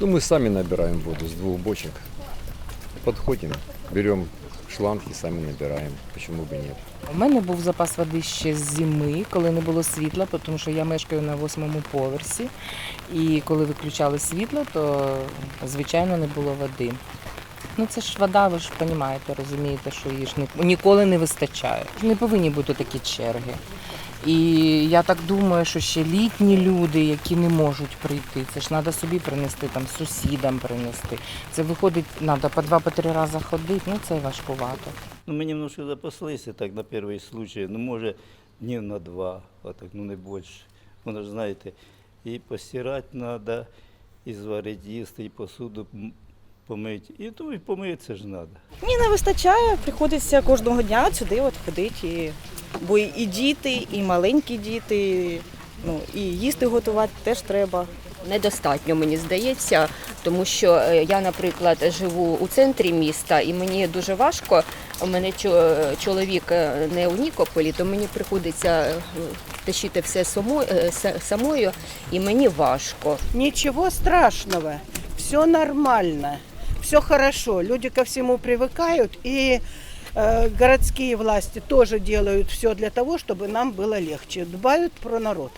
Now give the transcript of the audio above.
Ну, мы сами набираем воду с двух бочек. Подходим, берем шланг и сами набираем. Почему бы нет? У мене був запас води ще з зими, коли не було світла, тому що я мешкаю на восьмому поверсі. І коли виключали світло, то звичайно не було води. Ну це ж вода, ви ж розумієте, розумієте, що її ж ніколи не вистачає. Не повинні бути такі черги. І я так думаю, що ще літні люди, які не можуть прийти, це ж треба собі принести, там сусідам принести. Це виходить, треба по два по три рази ходити, ну це важкувато. Ну, ми немножко запаслися так на перший случай, ну може днів на два, отак, ну не більше. Воно ж знаєте, і постирати треба, і зварити їсти, і посуду помити. І то і помитися ж треба. Ні, не вистачає. Приходиться кожного дня сюди от ходити. І, бо і діти, і маленькі діти, ну, і їсти готувати теж треба. Недостатньо, мені здається, тому що е, я, наприклад, живу у центрі міста, і мені дуже важко. У мене чо- чоловік е, не у Нікополі, то мені приходиться е, тащити все само- е, са- самою, і мені важко. Ничего страшного, все нормально, все хорошо. Люди ко всему привыкают, и э, городские власти тоже делают все для того, чтобы нам было легче, дбают про народ.